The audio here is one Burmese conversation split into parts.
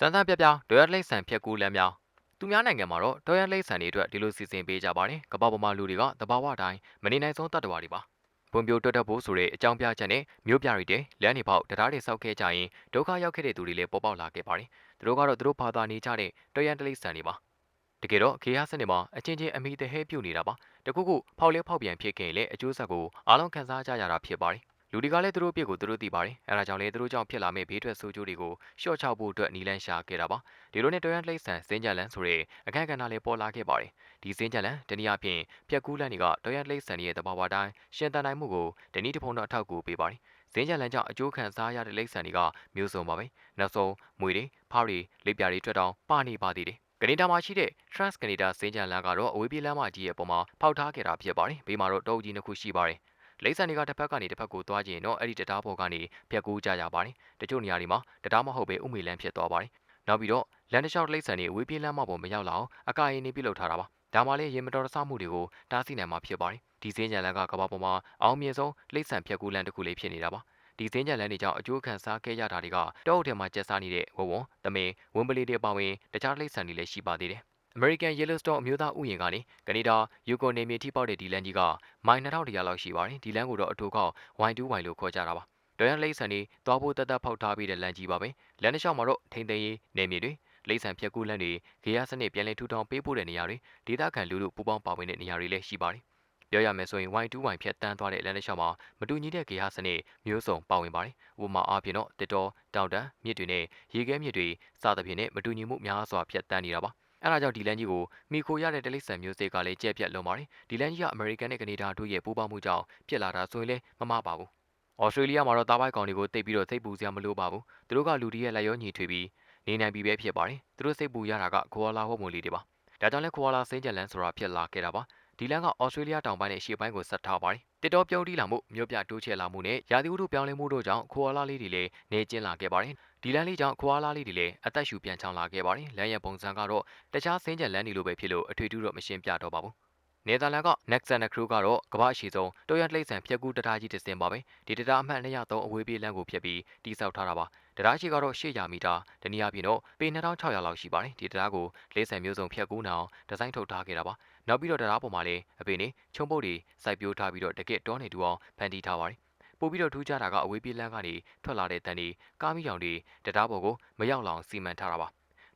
စမ်းသပ်ပြပြဒေါ်ရလိမ့်ဆန်ဖြက်ကူးလမ်းများသူများနိုင်ငံမှာတော့ဒေါ်ရလိမ့်ဆန်တွေအတွက်ဒီလိုစီစဉ်ပေးကြပါတယ်ကပ္ပပေါ်မှာလူတွေကတဘာဝတိုင်းမနေနိုင်ဆုံးတတ္တဝါတွေပါပွန်ပြိုတွတ်တက်ဖို့ဆိုတဲ့အကြောင်းပြချက်နဲ့မြို့ပြတွေတဲ့လမ်းတွေပေါက်တရားတွေဆောက်ခဲ့ကြရင်ဒုက္ခရောက်ခဲ့တဲ့သူတွေလည်းပေါ်ပေါက်လာခဲ့ပါတယ်သူတို့ကတော့သူတို့ဘာသာနေကြတဲ့ဒေါ်ရလိမ့်ဆန်တွေပါတကယ်တော့ခေယစနစ်မှာအချင်းချင်းအမိတဟဲပြုတ်နေတာပါတခုခုဖောက်လဲဖောက်ပြန်ဖြစ်ခဲ့ရင်လည်းအကျိုးဆက်ကိုအားလုံးခံစားကြရတာဖြစ်ပါတယ် လူတွေကလည်းသူတို့ပြစ်ကိုသူတို့သိပါတယ်အဲဒါကြောင့်လည်းသူတို့ကြောင့်ဖြစ်လာမယ့်ဘေးထွက်ဆိုးကျိုးတွေကိုရှော့ချဖို့အတွက်နီလန်းရှာခဲ့တာပါဒီလိုနဲ့တော်ရန်လှိမ့်ဆန်စင်းကြလန်ဆိုတဲ့အခက်အခဲနာလည်းပေါ်လာခဲ့ပါတယ်ဒီစင်းကြလန်တနည်းအားဖြင့်ပြက်ကူးလန်တွေကတော်ရန်လှိမ့်ဆန်ရဲ့တဘာဝတိုင်းရှင်တန်နိုင်မှုကိုတနည်းတစ်ဖုံတော့အထောက်အကူပေးပါတယ်စင်းကြလန်ကြောင့်အကျိုးခံစားရတဲ့လိမ့်ဆန်တွေကမျိုးစုံပါပဲနောက်ဆုံးမွေတွေဖားတွေလိပ်ပြာတွေထွက်တောင်ပနေပါသေးတယ်ကနေဒါမှာရှိတဲ့ Trans Canada စင်းကြလန်ကတော့အဝေးပြေးလမ်းမကြီးရဲ့ပုံမှာဖောက်ထားခဲ့တာဖြစ်ပါတယ်ဘေးမှာတော့တောအုပ်ကြီးနှစ်ခုရှိပါတယ် လိမ့်ဆန်တွေကတစ်ဖက်ကနေတစ်ဖက်ကိုသွားကြရင်တော့အဲ့ဒီတရားပေါ်ကနေဖြတ်ကူးကြရပါတယ်တချို့နေရာတွေမှာတရားမဟုတ်ပဲဥမေလန်းဖြစ်သွားပါတယ်နောက်ပြီးတော့လန်တလျှောက်လိမ့်ဆန်တွေအဝေးပြေးလမ်းမပေါ်မရောက်လာအောင်အကာရင်နေပြုတ်လောက်ထားတာပါဒါမှလည်းရေမတော်တဆမှုတွေကိုတားဆီးနိုင်မှာဖြစ်ပါတယ်ဒီစင်းကြံလန်ကကဘာပေါ်မှာအောင်မြင်ဆုံးလိမ့်ဆန်ဖြတ်ကူးလမ်းတစ်ခုလေးဖြစ်နေတာပါဒီစင်းကြံလန်းတွေကြောင့်အကျိုးခံစားခဲ့ရတာတွေကတောအုပ်ထဲမှာကျက်စားနေတဲ့ဝဝွန်တမင်ဝင်းပလီတွေအပါဝင်တခြားလိမ့်ဆန်တွေလည်းရှိပါသေးတယ် American Yellowstone အမျိုးသားဥယျာဉ်ကနေကနေဒါယူကိုနေမြေထိပေါက်တဲ့ဒီလန်ကြီးကမိုင်2100လောက်ရှိပါတယ်ဒီလန်ကိုတော့အထိုးကောက် Y2Y လို့ခေါ်ကြတာပါဒေါ်ရန်လိမ့်ဆန်နေသွားဖို့တက်တက်ဖောက်ထားပြီးတဲ့လန်ကြီးပါပဲလန်တစ်လျှောက်မှာတော့ထိန်သိမ်းရေးနေမြေတွေလိမ့်ဆန်ဖြက်ကူးလန်းတွေဂေယစနစ်ပြန်လည်ထူထောင်ပေးဖို့တဲ့နေရာတွေဒေသခံလူလူပူပေါင်းပါဝင်တဲ့နေရာတွေလည်းရှိပါတယ်ပြောရမယ်ဆိုရင် Y2Y ဖြတ်တန်းသွားတဲ့လမ်းတစ်လျှောက်မှာမတူညီတဲ့ဂေဟစနစ်မျိုးစုံပါဝင်ပါတယ်။ဥပမာအားဖြင့်တော့တစ်တော်တောင်တန်းမြစ်တွေနဲ့ရေခဲမြစ်တွေစသဖြင့်နဲ့မတူညီမှုများစွာဖြတ်တန်းနေတာပါ။ အဲဒါကြောင့်ဒီလန်ကြီးကိုမိခိုရတဲ့တလိဆန်မျိုးစိတ်ကလည်းကြက်ပြက်လွန်ပါတယ်ဒီလန်ကြီးကအမေရိကန်နဲ့ကနေဒါတို့ရဲ့ပူးပေါင်းမှုကြောင့်ဖြစ်လာတာဆိုရင်လည်းမမပါဘူးဩစတြေးလျမှာတော့တားပိုက်ကောင်တွေကိုတိတ်ပြီးတော့စိတ်ပူစရာမလိုပါဘူးသူတို့ကလူတွေရဲ့လက်ရောညီထွေပြီးနေနိုင်ပြီပဲဖြစ်ပါတယ်သူတို့စိတ်ပူရတာကခွာလာဟော့မွန်လေးတွေပါဒါကြောင့်လဲခွာလာစိမ့်ကြလန်ဆိုတာဖြစ်လာခဲ့တာပါဒီလန်ကဩစတြေးလျတောင်ပိုင်းနဲ့ရှေ့ပိုင်းကိုဆက်ထားပါတယ် တစ်တော်ပြုံးတီးလာမှုမြို့ပြတိုးချဲ့လာမှုနဲ့ရာသီဥတုပြောင်းလဲမှုတို့ကြောင့်ခွာလာလေးတွေလည်းနေကျင်းလာခဲ့ပါတယ်ဒီလမ်းလေးကြောင့်ခွာလာလေးတွေလည်းအသက်ရှူပြန်ချောင်းလာခဲ့ပါတယ်လမ်းရဲ့ပုံစံကတော့တခြားစင်းချက်လမ်းတွေလိုပဲဖြစ်လို့အထွေထူးတော့မရှင်းပြတော့ပါဘူး နယ်သာလန်က Nexan Crew ကတော့ကမ္ဘာ့အရှိဆုံးတိုရတ်လိမ့်ဆန်ဖြက်ကူးတရားကြီးတစ်စင်းပါပဲဒီတရားအမှတ်203အဝေးပြေးလမ်းကိုဖြတ်ပြီးတိစောက်ထားတာပါတရားရှိကတော့800မီတာတနည်းအားဖြင့်တော့ပေ2600လောက်ရှိပါတယ်ဒီတရားကိုလေးဆန်မျိုးစုံဖြတ်ကူးနိုင်အောင်ဒီဇိုင်းထုတ်ထားခဲ့တာပါနောက်ပြီးတော့တရားပေါ်မှာလည်းအပင်နေချုံပုတ်တွေစိုက်ပျိုးထားပြီးတော့တကက်တောနေတူအောင်ဖန်တီးထားပါတယ်ပို့ပြီးတော့ထူးခြားတာကအဝေးပြေးလမ်းကနေထွက်လာတဲ့တန်ဒီကားမီးရောင်တွေတရားပေါ်ကိုမရောက်လောင်စီမံထားတာပါ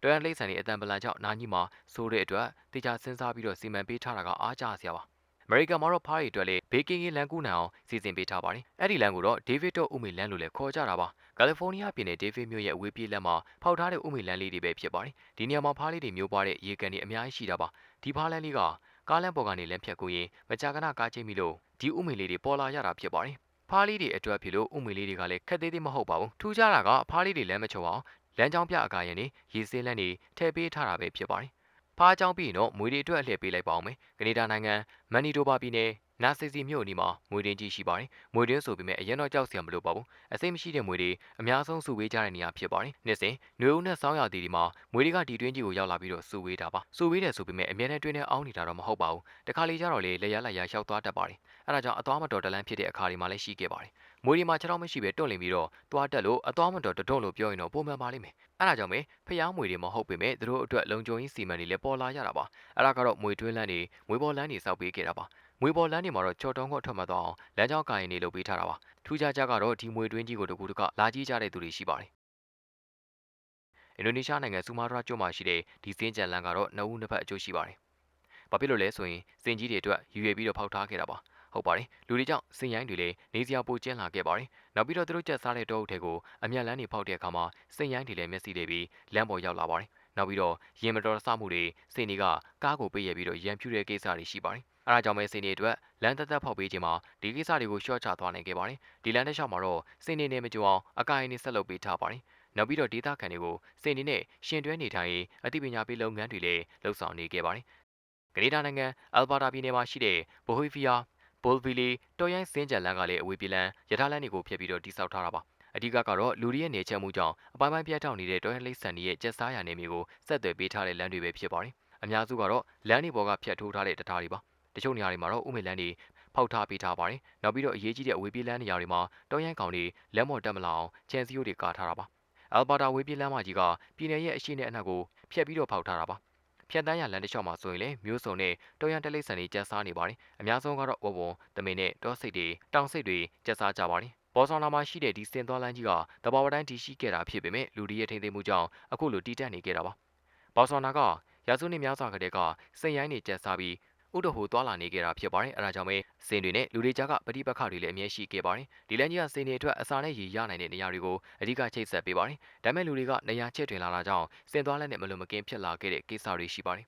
တော်ရန်လိမ့်ဆန်ရဲ့အတန်ပလန်ကြောင့်နာကြီးမှာဆိုးတဲ့အတွက်တေချာစဉ်းစားပြီးတော့စီမံပေးထားတာကအားကျစရာပါအမေရိကန်မှာတော့ဖားရီအတွက်လေဘေကင်းကြီးလန်ကူးနိုင်အောင်စီစဉ်ပေးထားပါတယ်။အဲ့ဒီလန်ကိုတော့ဒေးဗစ်တော့ဥမေလန်လို့လည်းခေါ်ကြတာပါ။ကယ်လီဖိုးနီးယားပြည်နယ်ဒေးဗစ်မြို့ရဲ့အဝေးပြေးလမ်းမှာဖောက်ထားတဲ့ဥမေလန်လေးတွေပဲဖြစ်ပါတယ်။ဒီနေရာမှာဖားလေးတွေမျိုးပွားတဲ့ရေကန်တွေအများကြီးရှိတာပါ။ဒီဖားလန်လေးကကားလမ်းပေါ်ကနေလမ်းဖြတ်ကိုရင်မကြာခဏကားချိတ်မိလို့ဒီဥမေလေးတွေပေါ်လာရတာဖြစ်ပါတယ်ဖားလေးတွေအတွက်ဖြစ်လို့ဥမေလေးတွေကလည်းခက်သေးသေးမဟုတ်ပါဘူးထူးခြားတာကဖားလေးတွေလမ်းမချုံအောင် လမ်းကြောင်းပြအကာရင်နေရေစင်းလန်းနေထည့်ပေးထားတာပဲဖြစ်ပါတယ်ဖားကြောင်းပြီးရင်တော့မွေတွေအတွက်အလှည့်ပေးလိုက်ပါအောင်မယ်ကနေဒါနိုင်ငံမန်နီတိုဘာပြည်နယ်နာစီစီမြို့အနီးမှာမွေတင်းကြီးရှိပါတယ်။မွေတင်းဆိုပေမဲ့အရင်တော့ကြောက်စရာမလိုပါဘူး။အစိမ့်မရှိတဲ့မွေတွေအများဆုံးစုဝေးကြတဲ့နေရာဖြစ်ပါတယ်။နှစ်စဉ်နှွေဦးနဲ့စောင်းရသည်ဒီမှာမွေတွေကဒီတွင်းကြီးကိုရောက်လာပြီးတော့စုဝေးတာပါ။စုဝေးတယ်ဆိုပေမဲ့အမြဲတမ်းတွင်းနဲ့အောင်းနေတာတော့မဟုတ်ပါဘူး။တခါလေကျတော့လေလက်ရလက်ရလျှောက်သွားတတ်ပါတယ်။အဲဒါကြောင့်အသွားမတော်တလန်းဖြစ်တဲ့အခါတွေမှာလည်းရှိခဲ့ပါတယ်။ မွေဒီမှာခြေထောက်မရှိပဲတွန့်လင်ပြီးတော့သွားတက်လို့အသွားမတော်တတွန့်လို့ပြောရင်တော့ပုံမှန်ပါလိမ့်မယ်။အဲဒါကြောင့်ပဲဖျားမွေတွေမဟုတ်ပေမဲ့သူတို့အတွက်လုံခြုံရေးစီမံတွေလည်းပေါ်လာရတာပါ။အဲဒါကတော့မွေတွင်းလန်းတွေမွေပေါ်လန်းတွေစောက်ပေးခဲ့တာပါမွေပေါ်လမ်းတွေမှာတော့ချော်တုံးကိုထွက်မှသွားအောင်လမ်းကြောင်းကာရင်တွေလုပ်ပေးထားတာပါထူးခြားကြကတော့ဒီမွေတွင်းကြီးကိုတကူတကလာကြည့်ကြတဲ့သူတွေရှိပါတယ်အင်ဒိုနီးရှားနိုင်ငံဆူမာတရာကျွန်းမှာရှိတဲ့ဒီစင်းကြံလန်ကတော့နှစ်ဦးနှစ်ဖက်အကျိုးရှိပါတယ်။ဘာဖြစ်လို့လဲဆိုရင်စင်ကြီးတွေအတွက်ယူရပြီးတော့ဖောက်ထားခဲ့တာပါ။ ဟုတ်ပါတယ်။လူတွေကြောင့်စင်ရိုင်းတွေလည်းနေစရာပိုကျင်းလာခဲ့ပါတယ်။နောက်ပြီးတော့သူတို့ကျက်စားတဲ့တောအုပ်တွေကိုအမျက်လန်းတွေဖောက်တဲ့အခါမှာစင်ရိုင်းတွေလည်းမျက်စိတွေပြီးလမ်းပေါ်ရောက်လာပါတယ်။နောက်ပြီးတော့ရင်မတော်ဆမှုတွေစင်တွေကကားကိုပိတ်ရပြီးတော့ရံပြူတဲ့ကိစ္စတွေရှိပါတယ်အဲဒါကြောင့်ပဲစင်နေအတွက်လမ်းသက်သက်ဖောက်ပေးခြင်းမှာဒီကိစ္စတွေကိုရှော့ချသွားနိုင်ခဲ့ပါတယ်ဒီလမ်းတစ်လျှောက်မှာတော့စင်နေနဲ့မကြုံအောင်အကိုင်နဲ့ဆက်လုပ်ပေးထားပါတယ်နောက်ပြီးတော့ဒေတာခံတွေကိုစင်နေနဲ့ရှင်တွဲနေထိုင်ရေးအသိပညာပေးလုပ်ငန်းတွေလည်းလှုပ်ဆောင်နေခဲ့ပါတယ်ကနေဒါနိုင်ငံအယ်ဘာတာပြည်နယ်မှာရှိတဲ့ဘိုဟီဗီယာ ဘိုလ်ဗီလီတော်ရိုင်းစင်းကြံလန်းကလည်းအဝေးပြေးလန်းရထားလမ်းတွေကိုဖျက်ပြီးတော့တိစောက်ထားတာပါအဓိကကတော့လူတွေရဲ့နေချက်မှုကြောင့်အပိုင်းပိုင်းပြတ်တောက်နေတဲ့တော်ရန်လိမ့်ဆန်ရဲ့ကျက်စားရနေမျိုးကိုဆက်သွယ်ပေးထားတဲ့လမ်းတွေပဲဖြစ်ပါတယ်။အများစုကတော့လမ်းတွေပေါ်ကဖြတ်ထိုးထားတဲ့တထားတွေပါတချို့နေရာတွေမှာတော့ဥမေလန်းတွေဖောက်ထားပေးထားပါတယ်နောက်ပြီးတော့အရေးကြီးတဲ့အဝေးပြေးလမ်းနေရာတွေမှာတောရိုင်းကောင်တွေလက်မော်တက်မလာအောင်ချန်စီယိုတွေကာထားတာပါအယ်ဘာတာဝေးပြေးလမ်းမကြီးကပြည်နယ်ရဲ့အရှိနဲ့အနောက်ကိုဖျက်ပြီးတော့ဖောက်ထားတာပါ ဖြတ်တန်းရလမ်းတစ်လျှောက်မှာဆိုရင်လည်းမျိုးစုံနဲ့တော်ရန်တလိษံတွေကျက်စားနေပါတယ်အများဆုံးကတော့ဝဝွန်တမင်နဲ့တောစိတ်တွေတောင်စိတ်တွေကျက်စားကြပါတယ်ပေါ်ဆောင်လာမှာရှိတဲ့ဒီစင်သွားလန်းကြီးကတဘာဝတိုင်းတည်ရှိခဲ့တာဖြစ်ပေမဲ့လူတွေရဲ့ထိန်းသိမ်းမှုကြောင့်အခုလိုတည်တတ်နေခဲ့တာပါပေါ်ဆောင်လာကရာစုနှစ်များစွာကတည်းကစိတ်ရိုင်းတွေကျက်စားပြီး ဥဒဟိုသွာလာနေခဲ့တာဖြစ်ပါတယ်အဲဒါကြောင့်ပဲစင်တွေနဲ့လူတွေကြားကပဋိပက္ခတွေလည်းအမြဲရှိခဲ့ပါတယ်ဒီလမ်းကြီးကစင်တွေအတွက်အစာနဲ့ရေရနိုင်တဲ့နေရာတွေကိုအဓိကချိတ်ဆက်ပေးပါတယ်ဒါမဲ့လူတွေကနေရာချဲ့တွင်လာတာကြောင့်စင်သွားလက်နဲ့မလွန်မကင်းဖြစ်လာခဲ့တဲ့ကိစ္စတွေရှိပါတယ်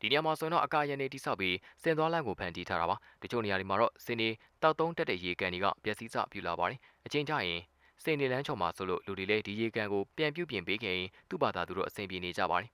ဒီနေရာမှာဆိုတော့အကာရန်နေတိဆောက်ပြီးစင်သွားလမ်းကိုဖန်တီးထားတာပါတချို့နေရာတွေမှာတော့စင်တွေတောက်သုံးတက်တဲ့ရေကန်တွေကပျက်စီးစပြူလာပါတယ်အချင်းကြရင်စင်နေလန်းချော်မှာဆိုလို့လူတွေလည်းဒီရေကန်ကိုပြန်ပြုတ်ပြင်ပေးခင်သူ့ဘာသာသူတို့အဆင်ပြေနေကြပါတယ်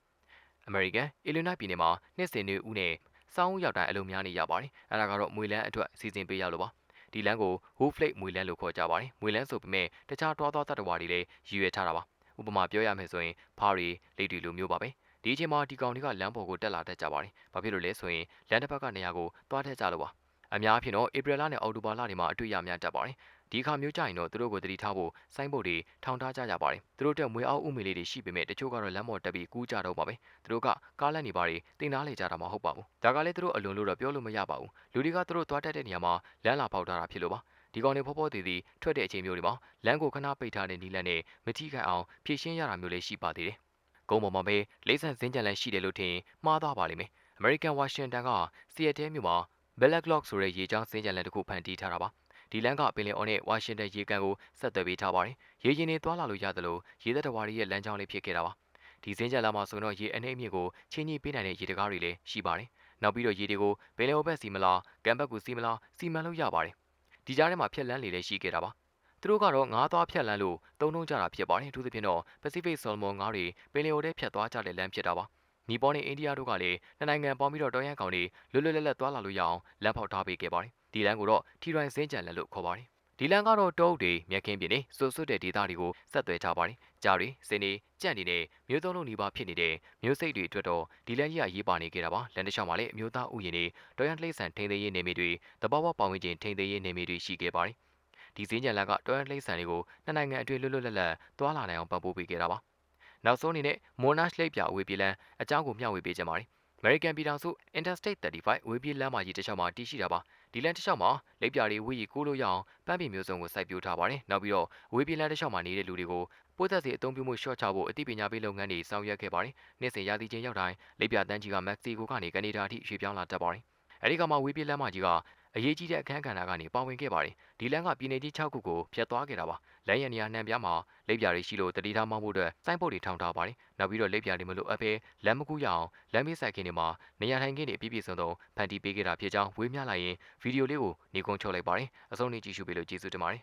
အမေရိကန်အီလီနိုက်ပြည်နယ်မှာနှစ်စဉ်နေဦးနဲ့ စောင်းဦးရောက်တိုင်းအလုံးများနေရပါတယ်အဲဒါကတော့မွေလန်းအတွက်စီစဉ်ပေးရလို့ပါဒီလမ်းကို Wolf Lake မွေလန်းလို့ခေါ်ကြပါတယ်မွေလန်းဆိုပေမဲ့တခြားတွားသွားတတ္တဝါတွေလည်းရည်ရွယ်ထားတာပါဥပမာပြောရမယ်ဆိုရင်ဖားရီလိတ်တွေလိုမျိုးပါပဲဒီအချိန်မှာဒီကောင်တွေကလမ်းပေါ်ကိုတက်လာတတ်ကြပါတယ်ဘာဖြစ်လို့လဲဆိုရင်လမ်းတစ်ဖက်ကနေရာကိုတွားထက်ကြလို့ပါအများအဖြစ်တော့ဧပြီလနဲ့အောက်တိုဘာလတွေမှာအတွေ့အများတက်ပါတယ် ဒီအခါမျိုးကြရင်တော့သူတို့ကိုတတိထားဖို့စိုင်းဘုတ်တွေထောင်ထားကြကြပါတယ်သူတို့တက်မွေအောက်ဥမေလေးတွေရှိပေမဲ့တချို့ကတော့လမ်းပေါ်တက်ပြီးကူးကြတော့ပါပဲသူတို့ကကားလန့်နေပါတွေတင်သားလေကြတာမှဟုတ်ပါဘူးဒါကလည်းသူတို့အလွန်လို့တော့ပြောလို့မရပါဘူးလူတွေကသူတို့သွားတက်တဲ့နေရာမှာလမ်းလာပေါက်ထားတာဖြစ်လို့ပါဒီကောင်တွေဖောဖောသေးသေးထွက်တဲ့အချိန်မျိုးတွေမှာလမ်းကိုခဏပိတ်ထားတဲ့နီလန်နဲ့မတိခိုင်အောင်ဖြည့်ရှင်းရတာမျိုးလေးရှိပါသေးတယ်ကုန်းပေါ်မှာပဲလိမ့်ဆန်စင်းကြံလန်ရှိတယ်လို့ထင်မှားသွားပါလိမ့်မယ်။ American Washington ကစီယက်တဲမြို့မှာ Black Lock ဆိုတဲ့ရေကြောင်းစင်းကြံလန်တစ်ခုဖန်တီးထားတာပါ။ ဒီလမ်းကပင်လယ်အော်နဲ့ဝါရှင်တန်ရေကန်ကိုဆက်သွယ်ပေးထားပါတယ်။ရေရင်တွေသွားလာလို့ရသလိုရေသက်တဝါရီရဲ့လမ်းကြောင်းလေးဖြစ်ခဲ့တာပါ။ဒီစင်းကြံလမ်းမှာဆိုတော့ရေအနေအမြင့်ကိုချင်းကြီးပေးနိုင်တဲ့ရေတကားတွေလည်းရှိပါတယ်။နောက်ပြီးတော့ရေတွေကိုပင်လယ်အော်ဘက်စီမလား၊ကမ်းဘက်ကိုစီမလားစီမံလို့ရပါတယ်။ဒီကြားထဲမှာဖြက်လန်းလေးလည်းရှိခဲ့တာပါသူတို့ကတော့ငါးသွားဖြတ်လန်းလို့တုံးတုံးကြတာဖြစ်ပါတယ်အထူးသဖြင့်တော့ Pacific Salmon ငါးတွေပင်လယ်အော်ထဲဖြတ်သွားကြတဲ့လမ်းဖြစ်တာပါနီပေါ်နဲ့အိန္ဒိယတို့ကလည်းနှစ်နိုင်ငံပေါင်းပြီးတော့တော်ရန်ကောင်တွေလွတ်လွတ်လပ်လပ်သွားလာလို့ရအောင်လမ်းဖောက်ထားပေးခဲ့ပါတယ် ဒီလမ်းကိုတော့ထီရိုင်စင်းကြံလန်လို့ခေါ်ပါတယ်ဒီလန်ကတော့တောအုပ်တွေမြက်ခင်းပြင်းနေစွတ်စွတ်တဲ့ဒေသတွေကိုဆက်သွယ်ထားပါတယ်။ကြားတွေစင်းနေကြန့်နေနဲ့မျိုးသုံးလုံးနေပါဖြစ်နေတဲ့မျိုးစိတ်တွေအတွက်တော့ဒီလန်ကြီးကရေးပါနေခဲ့တာပါ။လန်တစ်လျှောက်မှာလည်းအမျိုးသားဥယျာဉ်တွေတော်ရန်လှိမ့်ဆန်ထိန်းသိမ်းရေးနေမီတွေတဘာဝပတ်ဝန်းကျင်ထိန်းသိမ်းရေးနေမီတွေရှိခဲ့ပါတယ်။ဒီစင်းကြံလန်ကတော်ရန်လှိမ့်ဆန်တွေကိုနှစ်နိုင်ငံအတွင်းလွတ်လွတ်လပ်လပ်သွားလာနိုင်အောင်ပံ့ပိုးပေးခဲ့တာပါ။နောက်ဆုံးအနေနဲ့ Monash လိပ်ပြအဝေးပြေးလန်းအကြောင်းကိုမျှဝေပေးကြပါ မယ်။ American ပြည်ထောင်စု Interstate 35ဝေးပြေးလမ်းမကြီးတစ်လျှောက်မှာတည်ရှိတာပါဒီလမ်းတစ်လျှောက်မှာလက်ပြတွေဝေးရီကိုးလို့ရအောင်ပန်းပင်မျိုးစုံကိုစိုက်ပျိုးထားပါတယ်နောက်ပြီးတော့ဝေးပြေးလမ်းတစ်လျှောက်မှာနေတဲ့လူတွေကိုပိုးသက်စီအသုံးပြုမှုရှော့ချဖို့အသိပညာပေးလုပ်ငန်းတွေဆောင်ရွက်ခဲ့ပါတယ်နေ့စဉ်ရာသီချင်းရောက်တိုင်းလက်ပြတန်းကြီးကမက္ကဆီကိုကနေကနေဒါအထိရွှေ့ပြောင်းလာတတ်ပါတယ်အဲဒီကမှဝေးပြေးလမ်းမကြီးက အရေးကြီးတဲ့အခန်းကဏ္ဍကနေပါဝင်ခဲ့ပါတယ်ဒီလမ်းကပြည်내ကြီး6ခုကိုဖျက်သွားခဲ့တာပါလမ်းရန်နေရာနှံပြားမှာလက်ပြာတွေရှိလို့တတိထားမောင်းဖို့အတွက်စိုင်းပုတ်တွေထောင်ထားပါတယ်နောက်ပြီးတော့လက်ပြာတွေမလို့အဖေလမ်းမကူးရအောင်လမ်းမေးဆိုင်ခင်းတွေမှာနေရာထိုင်ခင်းတွေပြည့်ပြည့်စုံစုံဖန်တီးပေးခဲ့တာဖြစ်ကြောင်းဝေးမြလိုက်ရင်ဗီဒီယိုလေးကိုနေကုန်းချုပ်လိုက်ပါတယ်အဆုံးနေကြည့်ရှုပေးလို့ကျေးဇူးတင်ပါတယ်